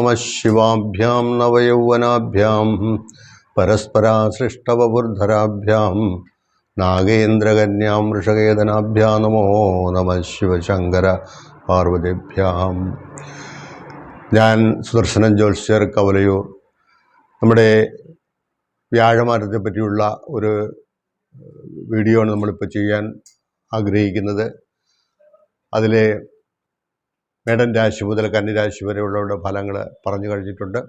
നമ ശിവാഭ്യാം നവയൗവനാഭ്യാം പരസ്പരാസൃഷ്ടവബുർധരാഭ്യാം നാഗേന്ദ്രകന്യാം വൃഷകേതനാഭ്യാം നമോ നമ ശിവശങ്കര പാർവതിഭ്യാം ഞാൻ സുദർശനൻ ജോത്സ്യർ കവലയൂർ. നമ്മുടെ വ്യാഴമാരത്തെ പറ്റിയുള്ള ഒരു വീഡിയോ ആണ് നമ്മളിപ്പോൾ ചെയ്യാൻ ആഗ്രഹിക്കുന്നത്. അതിലെ മേടൻ രാശി മുതൽ കന്നിരാശി വരെയുള്ളവരുടെ ഫലങ്ങൾ പറഞ്ഞു കഴിഞ്ഞിട്ടുണ്ട്.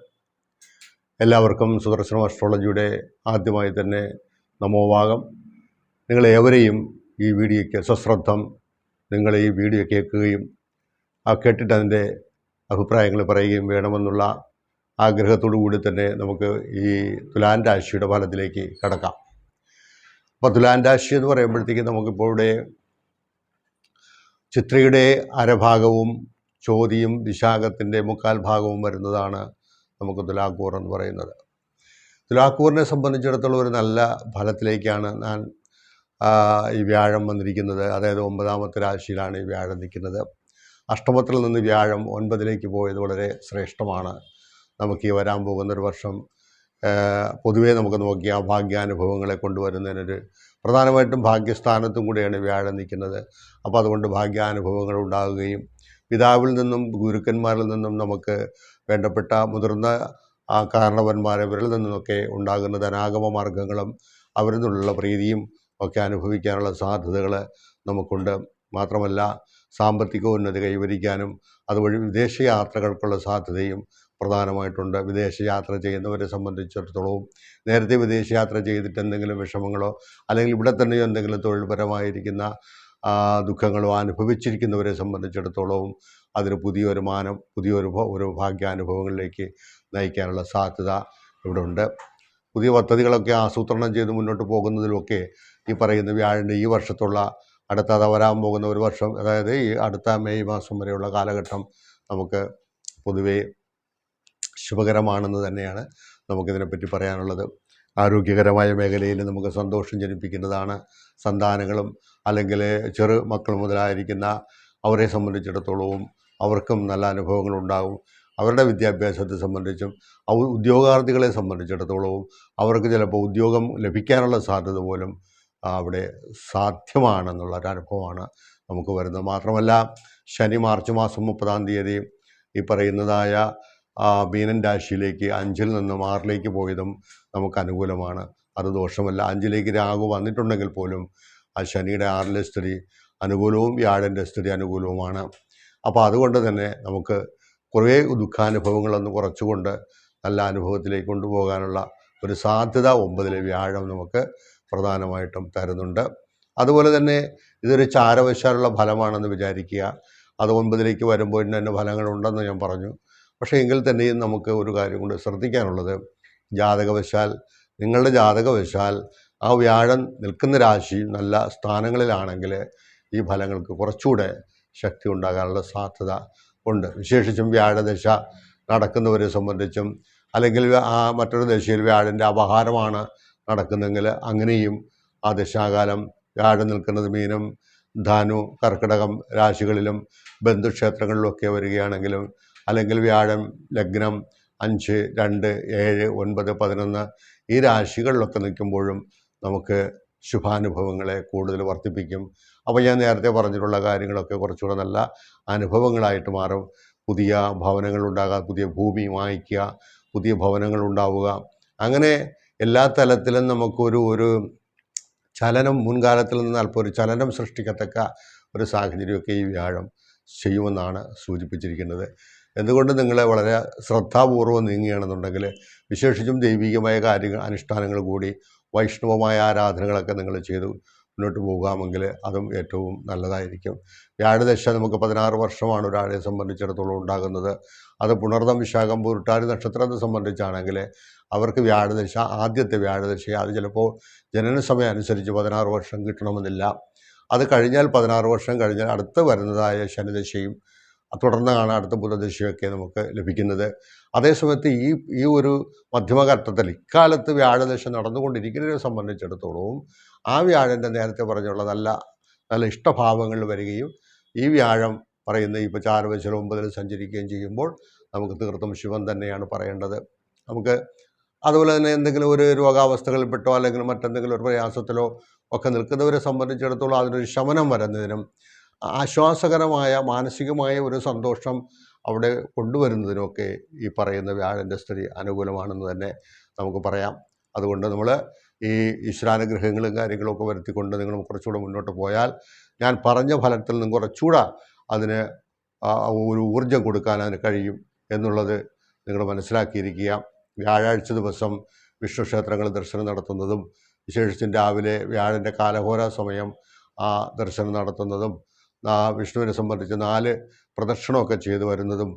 എല്ലാവർക്കും സുദർശനം അസ്ട്രോളജിയുടെ ആദ്യമായി തന്നെ നമോവാകം നിങ്ങളേവരെയും ഈ വീഡിയോയ്ക്ക് സശ്രദ്ധം നിങ്ങൾ ഈ വീഡിയോ കേൾക്കുകയും ആ കേട്ടിട്ട് അതിന്റെ അഭിപ്രായങ്ങൾ പറയുകയും വേണമെന്നുള്ള ആഗ്രഹത്തോടു കൂടി തന്നെ നമുക്ക് ഈ തുലാൻ രാശിയുടെ ഫലത്തിലേക്ക് കടക്കാം. അപ്പോൾ തുലാൻ രാശി എന്ന് പറയുമ്പോഴത്തേക്ക് നമുക്കിപ്പോൾ ഇവിടെ ചിത്രയുടെ അരഭാഗവും ചോതിയും വിശാഖത്തിന്റെ മുക്കാൽ ഭാഗവും വരുന്നതാണ് നമുക്ക് തുലാക്കൂർ എന്ന് പറയുന്നത്. തുലാക്കൂറിനെ സംബന്ധിച്ചിടത്തോളം ഒരു നല്ല ഫലത്തിലേക്കാണ് ഞാൻ ഈ വ്യാഴം വന്നിരിക്കുന്നത്. അതായത് ഒമ്പതാമത്തെ രാശിയിലാണ് ഈ വ്യാഴം നിൽക്കുന്നത്. അഷ്ടമത്തിൽ നിന്ന് വ്യാഴം ഒൻപതിലേക്ക് പോയത് വളരെ ശ്രേഷ്ഠമാണ്. നമുക്ക് ഈ വരാൻ പോകുന്ന ഒരു വർഷം പൊതുവേ നമുക്ക് നോക്കിയാൽ ഭാഗ്യാനുഭവങ്ങളെ കൊണ്ടുവരുന്നതിനൊരു പ്രധാനമായിട്ടും ഭാഗ്യസ്ഥാനത്തും കൂടിയാണ് വ്യാഴം നിൽക്കുന്നത്. അപ്പോൾ അതുകൊണ്ട് ഭാഗ്യാനുഭവങ്ങൾ ഉണ്ടാകുകയും പിതാവിൽ നിന്നും ഗുരുക്കന്മാരിൽ നിന്നും നമുക്ക് വേണ്ടപ്പെട്ട മുതിർന്ന ആ കാരണവന്മാർ ഇവരിൽ നിന്നൊക്കെ ഉണ്ടാകുന്ന ധനാഗമ മാർഗങ്ങളും അവരിൽ നിന്നുള്ള പ്രീതിയും ഒക്കെ അനുഭവിക്കാനുള്ള സാധ്യതകൾ നമുക്കുണ്ട്. മാത്രമല്ല സാമ്പത്തിക ഉന്നതി കൈവരിക്കാനും അതുവഴി വിദേശയാത്രകൾക്കുള്ള സാധ്യതയും പ്രധാനമായിട്ടുണ്ട്. വിദേശയാത്ര ചെയ്യുന്നവരെ സംബന്ധിച്ചിടത്തോളവും നേരത്തെ വിദേശ യാത്ര ചെയ്തിട്ട് എന്തെങ്കിലും വിഷമങ്ങളോ അല്ലെങ്കിൽ ഇവിടെ തന്നെ എന്തെങ്കിലും തൊഴിൽപരമായിരിക്കുന്ന ദുഃഖങ്ങളോ അനുഭവിച്ചിരിക്കുന്നവരെ സംബന്ധിച്ചിടത്തോളവും അതിന് പുതിയൊരു മാനം പുതിയൊരു ഒരു ഭാഗ്യാനുഭവങ്ങളിലേക്ക് നയിക്കാനുള്ള സാധ്യത ഇവിടെ ഉണ്ട് പുതിയ പദ്ധതികളൊക്കെ ആസൂത്രണം ചെയ്ത് മുന്നോട്ട് പോകുന്നതിലുമൊക്കെ ഈ പറയുന്ന വ്യാഴന്റെ ഈ വർഷത്തുള്ള അടുത്ത വരാൻ പോകുന്ന ഒരു വർഷം അതായത് ഈ അടുത്ത മെയ് മാസം വരെയുള്ള കാലഘട്ടം നമുക്ക് പൊതുവേ ശുഭകരമാണെന്ന് തന്നെയാണ് നമുക്കിതിനെപ്പറ്റി പറയാനുള്ളത്. ആരോഗ്യകരമായ മേഖലയിൽ നമുക്ക് സന്തോഷം ജനിപ്പിക്കുന്നതാണ് സന്താനങ്ങളും അല്ലെങ്കിൽ ചെറു മക്കൾ മുതലായിരിക്കുന്ന അവരെ സംബന്ധിച്ചിടത്തോളവും അവർക്കും നല്ല അനുഭവങ്ങൾ ഉണ്ടാകും. അവരുടെ വിദ്യാഭ്യാസത്തെ സംബന്ധിച്ചും ഉദ്യോഗാർത്ഥികളെ സംബന്ധിച്ചിടത്തോളവും അവർക്ക് ചിലപ്പോൾ ഉദ്യോഗം ലഭിക്കാനുള്ള സാധ്യത പോലും അവിടെ സാധ്യമാണെന്നുള്ള ഒരു അനുഭവമാണ് നമുക്ക് വരുന്നത്. മാത്രമല്ല ശനി മാർച്ച് മാസം മുപ്പതാം തീയതി ഈ പറയുന്നതായ മീനൻ രാശിയിലേക്ക് അഞ്ചിൽ നിന്നും ആറിലേക്ക് പോയതും നമുക്ക് അനുകൂലമാണ്. അത് ദോഷമല്ല. അഞ്ചിലേക്ക് രാഹു വന്നിട്ടുണ്ടെങ്കിൽ പോലും ആ ശനിയുടെ ആറിലെ സ്ഥിതി അനുകൂലവും വ്യാഴന്റെ സ്ഥിതി അനുകൂലവുമാണ്. അപ്പോൾ അതുകൊണ്ട് തന്നെ നമുക്ക് കുറേ ദുഃഖാനുഭവങ്ങളൊന്ന് കുറച്ചുകൊണ്ട് നല്ല അനുഭവത്തിലേക്ക് കൊണ്ടുപോകാനുള്ള ഒരു സാധ്യത ഒമ്പതിലെ വ്യാഴം നമുക്ക് പ്രധാനമായിട്ടും തരുന്നുണ്ട്. അതുപോലെ തന്നെ ഇതൊരു ചാരവശാലുള്ള ഫലമാണെന്ന് വിചാരിക്കുക. അത് ഒമ്പതിലേക്ക് വരുമ്പോൾ ഇന്ന ഫലങ്ങളുണ്ടെന്ന് ഞാൻ പറഞ്ഞു. പക്ഷേ എങ്കിൽ തന്നെയും നമുക്ക് ഒരു കാര്യം കൊണ്ട് ശ്രദ്ധിക്കാനുള്ളത്. ജാതകവശാൽ നിങ്ങളുടെ ജാതകവശാൽ ആ വ്യാഴം നിൽക്കുന്ന രാശി നല്ല സ്ഥാനങ്ങളിലാണെങ്കിൽ ഈ ഫലങ്ങൾക്ക് കുറച്ചുകൂടെ ശക്തി ഉണ്ടാകാനുള്ള സാധ്യത ഉണ്ട്. വിശേഷിച്ചും വ്യാഴദശ നടക്കുന്നവരെ സംബന്ധിച്ചും അല്ലെങ്കിൽ ആ മറ്റൊരു ദശയിൽ വ്യാഴന്റെ അപഹാരമാണ് നടക്കുന്നതെങ്കിൽ അങ്ങനെയും ആ ദശാകാലം വ്യാഴം നിൽക്കുന്നത് മീനും ധനു കർക്കിടകം രാശികളിലും ബന്ധുക്ഷേത്രങ്ങളിലൊക്കെ വരികയാണെങ്കിലും അല്ലെങ്കിൽ വ്യാഴം ലഗ്നം അഞ്ച് രണ്ട് ഏഴ് ഒൻപത് പതിനൊന്ന് ഈ രാശികളിലൊക്കെ നിൽക്കുമ്പോഴും നമുക്ക് ശുഭാനുഭവങ്ങളെ കൂടുതൽ വർദ്ധിപ്പിക്കും. അപ്പോൾ ഞാൻ നേരത്തെ പറഞ്ഞിട്ടുള്ള കാര്യങ്ങളൊക്കെ കുറച്ചുകൂടെ നല്ല അനുഭവങ്ങളായിട്ട് മാറും. പുതിയ ഭവനങ്ങൾ ഉണ്ടാകാം പുതിയ ഭൂമി വാങ്ങിക്കുക പുതിയ ഭവനങ്ങൾ ഉണ്ടാവുക. അങ്ങനെ എല്ലാ തലത്തിലും നമുക്കൊരു ഒരു ചലനം മുൻകാലത്തിൽ നിന്ന് അല്പം ഒരു ചലനം സൃഷ്ടിക്കത്തക്ക ഒരു സാഹചര്യമൊക്കെ ഈ വ്യാഴം ചെയ്യുമെന്നാണ് സൂചിപ്പിച്ചിരിക്കുന്നത്. എന്തുകൊണ്ട് നിങ്ങളെ വളരെ ശ്രദ്ധാപൂർവം നീങ്ങുകയാണെന്നുണ്ടെങ്കിൽ വിശേഷിച്ചും ദൈവികമായ കാര്യങ്ങൾ അനുഷ്ഠാനങ്ങൾ കൂടി വൈഷ്ണവമായ ആരാധനകളൊക്കെ നിങ്ങൾ ചെയ്തു മുന്നോട്ട് പോകാമെങ്കിൽ അതും ഏറ്റവും നല്ലതായിരിക്കും. വ്യാഴദശ നമുക്ക് പതിനാറ് വർഷമാണ് ഒരാളെ സംബന്ധിച്ചിടത്തോളം ഉണ്ടാകുന്നത്. അത് പുണർദം വിശാഖം പൂരുട്ടാതി നക്ഷത്രത്തെ സംബന്ധിച്ചാണെങ്കിൽ അവർക്ക് വ്യാഴദശ ആദ്യത്തെ വ്യാഴദശ അത് ചിലപ്പോൾ ജനന സമയം അനുസരിച്ച് പതിനാറ് വർഷം കിട്ടണമെന്നില്ല. അത് കഴിഞ്ഞാൽ പതിനാറ് വർഷം കഴിഞ്ഞാൽ അടുത്ത് വരുന്നതായ ശനിദശയും തുടർന്നാണ് അടുത്ത ബുധദശയൊക്കെ നമുക്ക് ലഭിക്കുന്നത്. അതേസമയത്ത് ഈ ഈ ഒരു മധ്യമഘട്ടത്തിൽ ഇക്കാലത്ത് വ്യാഴദശ നടന്നുകൊണ്ടിരിക്കുന്നതിനെ സംബന്ധിച്ചിടത്തോളവും ആ വ്യാഴന്റെ നേരത്തെ പറഞ്ഞുള്ള നല്ല നല്ല ഇഷ്ടഭാവങ്ങൾ വരികയും ഈ വ്യാഴം പറയുന്ന ഇപ്പോൾ ചാരവശരം ഒമ്പതിൽ സഞ്ചരിക്കുകയും ചെയ്യുമ്പോൾ നമുക്ക് തീർത്തും ശിവൻ തന്നെയാണ് പറയേണ്ടത്. നമുക്ക് അതുപോലെ തന്നെ എന്തെങ്കിലും ഒരു രോഗാവസ്ഥകളിൽപ്പെട്ടോ അല്ലെങ്കിൽ മറ്റെന്തെങ്കിലും ഒരു പ്രയാസത്തിലോ ഒക്കെ നിൽക്കുന്നവരെ സംബന്ധിച്ചിടത്തോളം അതിനൊരു ശമനം വരുന്നതിനും ആശ്വാസകരമായ മാനസികമായ ഒരു സന്തോഷം അവിടെ കൊണ്ടുവരുന്നതിനൊക്കെ ഈ പറയുന്ന വ്യാഴന്റെ സ്ഥിതി അനുകൂലമാണെന്ന് തന്നെ നമുക്ക് പറയാം. അതുകൊണ്ട് നമ്മൾ ഈ ഈശ്വരാനുഗ്രഹങ്ങളും കാര്യങ്ങളൊക്കെ വരുത്തിക്കൊണ്ട് നിങ്ങൾ കുറച്ചുകൂടെ മുന്നോട്ട് പോയാൽ ഞാൻ പറഞ്ഞ ഫലത്തിൽ നിന്നും കുറച്ചുകൂടെ അതിന് ഒരു ഊർജം കൊടുക്കാൻ അതിന് കഴിയും എന്നുള്ളത് നിങ്ങൾ മനസ്സിലാക്കിയിരിക്കുക. വ്യാഴാഴ്ച ദിവസം വിഷ്ണു ക്ഷേത്രങ്ങളിൽ ദർശനം നടത്തുന്നതും വിശേഷിച്ചും രാവിലെ വ്യാഴന്റെ കാലഹോര സമയം ആ ദർശനം നടത്തുന്നതും ആ വിഷ്ണുവിനെ സംബന്ധിച്ച് നാല് പ്രദക്ഷിണമൊക്കെ ചെയ്തു വരുന്നതും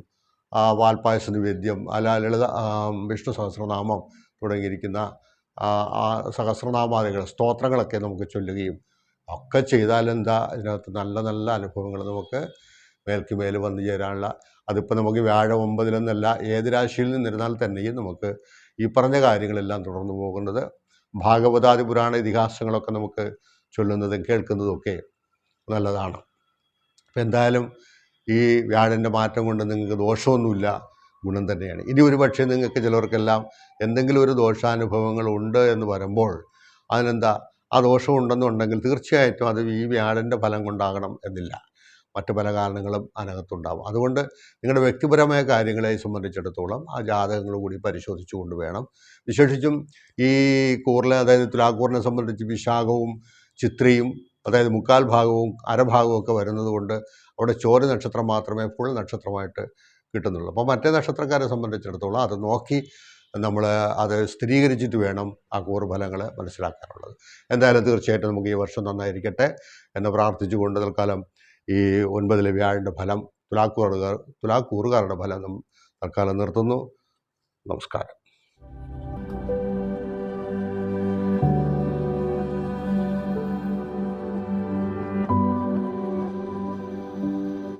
ആ വാൽപ്പായസ നിവേദ്യം അല്ല ലളിത വിഷ്ണു സഹസ്രനാമം തുടങ്ങിയിരിക്കുന്ന ആ സഹസ്രനാമാദികൾ സ്തോത്രങ്ങളൊക്കെ നമുക്ക് ചൊല്ലുകയും ഒക്കെ ചെയ്താൽ എന്താ ഇതിനകത്ത് നല്ല നല്ല അനുഭവങ്ങൾ നമുക്ക് മേൽക്ക് മേൽ വന്നു ചേരാനുള്ള. അതിപ്പോൾ നമുക്ക് വ്യാഴം ഒമ്പതിലെന്നല്ല ഏത് രാശിയിൽ നിന്നിരുന്നാൽ തന്നെയും നമുക്ക് ഈ പറഞ്ഞ കാര്യങ്ങളെല്ലാം തുടർന്നു പോകുന്നത് ഭാഗവതാദി പുരാണ ഇതിഹാസങ്ങളൊക്കെ നമുക്ക് ചൊല്ലുന്നതും കേൾക്കുന്നതും ഒക്കെ നല്ലതാണ്. അപ്പം എന്തായാലും ഈ വ്യാഴന്റെ മാറ്റം കൊണ്ട് നിങ്ങൾക്ക് ദോഷമൊന്നുമില്ല. ഗുണം തന്നെയാണ്. ഇനി ഒരു പക്ഷേ നിങ്ങൾക്ക് ചിലർക്കെല്ലാം എന്തെങ്കിലും ഒരു ദോഷാനുഭവങ്ങൾ ഉണ്ട് എന്ന് വരുമ്പോൾ അതിനെന്താ ആ ദോഷമുണ്ടെന്നുണ്ടെങ്കിൽ തീർച്ചയായിട്ടും അത് ഈ വ്യാഴന്റെ ഫലം കൊണ്ടാകണം എന്നില്ല. മറ്റു പല കാരണങ്ങളും അതിനകത്തുണ്ടാവും. അതുകൊണ്ട് നിങ്ങളുടെ വ്യക്തിപരമായ കാര്യങ്ങളെ സംബന്ധിച്ചിടത്തോളം ആ ജാതകങ്ങൾ കൂടി പരിശോധിച്ചുകൊണ്ട് വേണം. വിശേഷിച്ചും ഈ കൂറിലെ അതായത് തുലാക്കൂറിനെ സംബന്ധിച്ച് വിശാഖവും ചിത്രയും അതായത് മുക്കാൽ ഭാഗവും അരഭാഗവും ഒക്കെ വരുന്നത് കൊണ്ട് അവിടെ ചോര നക്ഷത്രം മാത്രമേ ഫുൾ നക്ഷത്രമായിട്ട് കിട്ടുന്നുള്ളൂ. അപ്പോൾ മറ്റേ നക്ഷത്രക്കാരെ സംബന്ധിച്ചിടത്തോളം അത് നോക്കി നമ്മൾ അത് സ്ഥിരീകരിച്ചിട്ട് വേണം ആ കൂറുഫലങ്ങൾ മനസ്സിലാക്കാനുള്ളത്. എന്തായാലും തീർച്ചയായിട്ടും നമുക്ക് ഈ വർഷം നന്നായിരിക്കട്ടെ എന്ന് പ്രാർത്ഥിച്ചുകൊണ്ട് തൽക്കാലം ഈ ഒൻപതിലെ വ്യാഴന്റെ ഫലം തുലാക്കൂറുകാർ തുലാക്കൂറുകാരുടെ ഫലം തൽക്കാലം നിർത്തുന്നു. നമസ്കാരം.